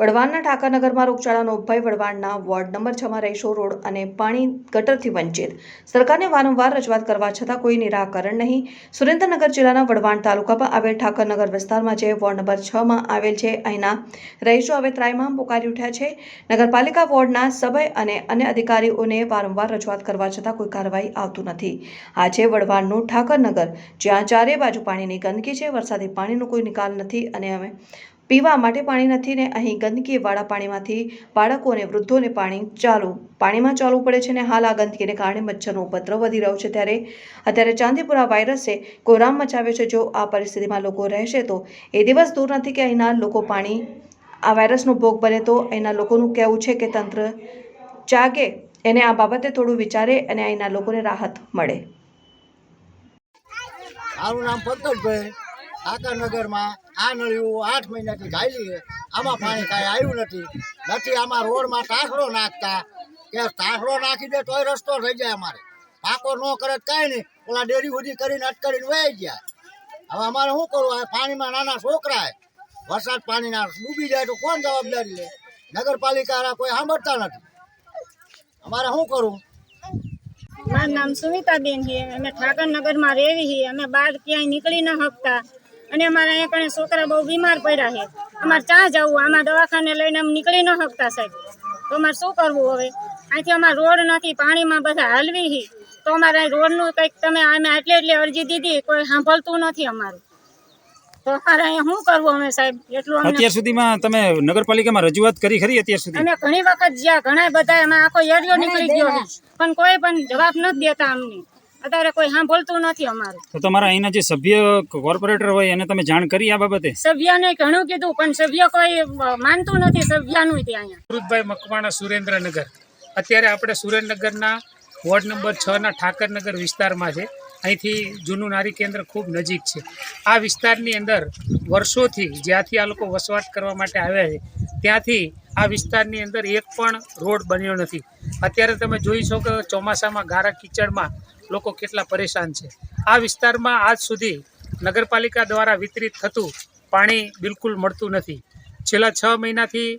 વઢવાણના ઠાકરનગરમાં રોગચાળાનો ભય વડવાણના ward number છમાં રહીશો રોડ અને પાણી ગટરથી વંચિત. સરકારને વારંવાર રજૂઆત કરવા છતાં કોઈ નિરાકરણ નહીં. સુરેન્દ્રનગર જિલ્લાના વડવાણ તાલુકામાં આવેલ ઠાકરનગર વિસ્તારમાં જે વોર્ડ નંબર છમાં આવેલ છે, અહીંના રહીશો હવે ત્રાયમામ પોકારી ઉઠ્યા છે. નગરપાલિકા વોર્ડના સભ્ય અને અન્ય અધિકારીઓને વારંવાર રજૂઆત કરવા છતાં કોઈ કાર્યવાહી આવતું નથી. આજે વડવાણનું ઠાકરનગર જ્યાં ચારે બાજુ પાણીની ગંદકી છે, વરસાદી પાણીનો કોઈ નિકાલ નથી અને અમે પીવા માટે પાણી નથી ને અહીં ગંદકીવાળા પાણીમાંથી બાળકો અને વૃદ્ધોને પાણી ચાલુ, પાણીમાં ચાલવું પડે છે ને હાલ આ ગંદકીને કારણે મચ્છરનો ઉપદ્રવ વધી રહ્યો છે. ત્યારે અત્યારે ચાંદીપુરા વાયરસે કોરામ મચાવ્યો છે? જો આ પરિસ્થિતિમાં લોકો રહેશે તો એ દિવસ દૂર નથી કે અહીંના લોકો પાણી, આ વાયરસનો ભોગ બને તો અહીંના લોકોનું કહેવું છે કે તંત્ર જાગે એને આ બાબતે થોડું વિચારે અને અહીંના લોકોને રાહત મળે. મારું નામ પંકજભાઈ. ઠાકરનગરમાં આ નળીઓ આઠ મહિનાથી ઘાયલી આમાં પાણી કાંઈ આવ્યું નથી. નથી, આમાં રોડમાં ટાંકડો નાખતા. કે ટાંકડો નાખી દે તોય રસ્તો થઈ જાય અમારે. પાકો ન કરે કાંઈ નહીં. ઓલા ડેરી સુધી કરીને અટકરીને વહી ગયા. હવે અમારે શું કરવું? આ પાણીમાં નાના છોકરા વરસાદ પાણીના ડૂબી જાય તો કોણ જવાબદારી લે? નગરપાલિકા કોઈ સાંભળતા નથી. અમારે શું કરવું? મારું નામ સુમિતાબેન છે. અમે ઠાકરનગરમાં રહેવી છીએ. અમે બહાર ક્યાંય નીકળી ન શકતા. અને અમારા અહીંયા કણે છોકરા બહુ બીમાર પડ્યા છે. અમારે ચા જવું આમાં દવાખાને લઈને અમે નીકળી ન શકતા સાહેબ. તો અમારે શું કરવું હવે? અહીંથી અમારે રોડ નથી પાણીમાં બધા હાલવી છે. તો અમારે અહીં રોડનું કંઈક તમે અમે આટલી એટલી અરજી દીધી કોઈ સાંભળતું નથી અમારું. તો અમારે અહીંયા શું કરવું અમે સાહેબ? એટલું અત્યાર સુધીમાં તમે નગરપાલિકામાં રજૂઆત કરી ખરી અત્યાર સુધી? અમે ઘણી વખત જ્યાં ઘણા બધા એમાં આખો એરિયો નીકળી ગયો પણ કોઈ પણ જવાબ નથી દેતા અમને. અત્યારે કોઈ સાંભળતું નથી અમારું. તો તમારા અહીંના જે સભ્ય કોર્પોરેટર હોય એને તમે જાણ કરી આ બાબતે? સભ્યને ઘણું કીધું પણ સભ્ય કોઈ માનતું નથી સભ્યનું ત્યાં અહીંયા. અમૃતભાઈ મકવાણા સુરેન્દ્રનગર. અત્યારે આપણે સુરેન્દ્રનગરના વોર્ડ નંબર છના ઠાકરનગર વિસ્તારમાં છે. અહીંથી જૂનું નારી કેન્દ્ર ખૂબ નજીક છે. આ વિસ્તારની અંદર વર્ષોથી જ્યાંથી આ લોકો વસવાટ કરવા માટે આવ્યા છે ત્યાંથી આ વિસ્તારની અંદર એક પણ રોડ બન્યો નથી. અત્યારે તમે જોઈ છો કે ચોમાસામાં ગારા કીચડમાં લોકો કેટલા પરેશાન છે. આ વિસ્તારમાં આજ સુધી નગરપાલિકા દ્વારા વિતરિત થતું પાણી બિલકુલ મળતું નથી. છેલ્લા છ મહિનાથી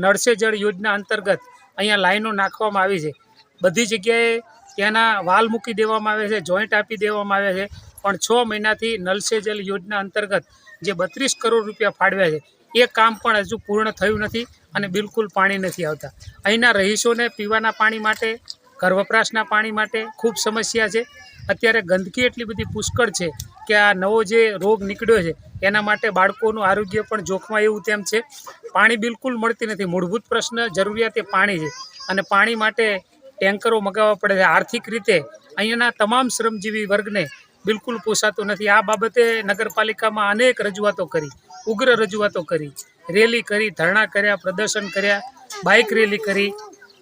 નળસે જળ યોજના અંતર્ગત અહીંયા લાઈનો નાખવામાં આવી છે. બધી જગ્યાએ ત્યાંના વાલ મૂકી દેવામાં આવે છે, જોઈન્ટ આપી દેવામાં આવે છે. પણ છ મહિનાથી નલ સે જલ યોજના અંતર્ગત જે બત્રીસ કરોડ રૂપિયા ફાળવ્યા છે એ કામ પણ હજુ પૂર્ણ થયું નથી અને બિલકુલ પાણી નથી આવતા. અહીંના રહીશોને પીવાના પાણી માટે ઘર વપરાશના પાણી માટે ખૂબ સમસ્યા છે. અત્યારે ગંદકી એટલી બધી પુષ્કળ છે કે આ નવો જે રોગ નીકળ્યો છે, એના માટે બાળકોનું આરોગ્ય પણ જોખમાં એવું તેમ છે. પાણી બિલકુલ મળતી નથી. મૂળભૂત પ્રશ્ન, જરૂરિયાત એ પાણી છે અને પાણી માટે ટેન્કરો મગાવવા પડે છે. આર્થિક રીતે અહીંયાના તમામ શ્રમજીવી વર્ગને બિલકુલ પોસાતું નથી. આ બાબતે નગરપાલિકામાં અનેક રજૂઆતો કરી. ઉગ્ર રજૂઆતો કરી. રેલી કરી ધરણા કર્યા પ્રદર્શન કર્યા બાઇક રેલી કરી.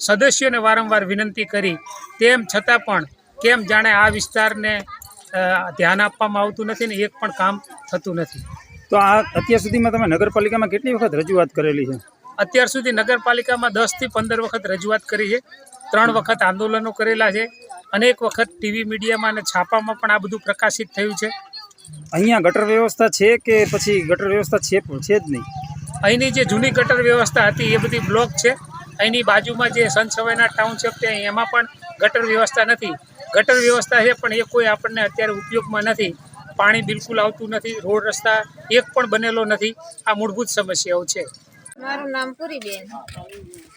સદસ્યોને વારંવાર વિનંતી કરી. તેમ છતાં પણ કેમ જાણે આ વિસ્તારને ધ્યાન આપવામાં આવતું નથી ને એક પણ કામ થતું નથી. તો આ અત્યાર સુધીમાં તમે નગરપાલિકામાં કેટલી વખત રજૂઆત કરેલી છે? અત્યાર સુધી નગરપાલિકામાં દસથી પંદર વખત રજૂઆત કરી છે. ત્રણ વખત આંદોલનો કરેલા છે. અનેક વખત ટીવી મીડિયામાં અને છાપામાં પણ આ બધું પ્રકાશિત થયું છે. અહીંયા ગટર વ્યવસ્થા છે કે પછી ગટર વ્યવસ્થા છે પણ છે જ નહીં? અહીંની જે જૂની ગટર વ્યવસ્થા હતી એ બધી બ્લોક છે. અહીંની બાજુમાં જે સંત ટાઉનશીપ છે એમાં પણ ગટર વ્યવસ્થા નથી. ગટર વ્યવસ્થા છે પણ એ કોઈ આપણને અત્યારે ઉપયોગમાં નથી. પાણી બિલકુલ આવતું નથી. રોડ રસ્તા એક પણ બનેલો નથી. આ મૂળભૂત સમસ્યાઓ છે. મારું નામ પુરીબેન.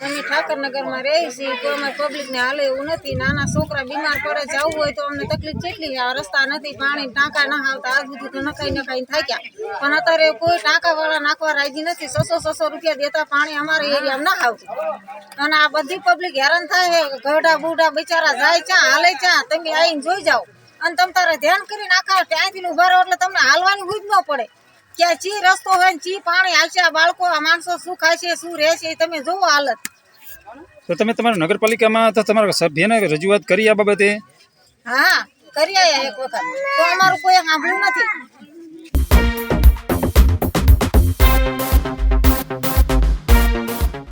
અમે ઠાકરનગરમાં રહીએ છીએ, તો અમે પબ્લિકને હાલે એવું નથી. નાના છોકરા બીમાર પડે, જવું હોય તો અમને તકલીફ કેટલી આ રસ્તા નથી, પાણી ટાંકા ના આવતા આજ બધું તો નખાઈ નખાઈને થાક્યા. પણ અત્યારે કોઈ ટાંકાવાળા નાખવા રાજી નથી. છસો છસો રૂપિયા દેતા પાણી અમારા એરિયામાં ના આવતું અને આ બધી પબ્લિક હેરાન થાય ગઢા બુઢા બિચારા જાય ચા હાલે ચા તમે આવીને જોઈ જાઓ. અને તમે તારે ધ્યાન કરીને આખા ત્યાંથી ઊભા રહો એટલે તમને હાલવાની બુજ ન પડે. કે ચી રસ્તો હોય ને ચી પાણી આવશે આ બાળકો આ માણસો શું ખાય છે શું રહે છે તમે જોવો હાલત. તો તમે તમારા નગરપાલિકામાં તો તમારા સભ્યને રજૂઆત કરી આ બાબતે? હા કરી આયા એક વખત. તો અમારું કોઈ સાંભળ્યું નથી.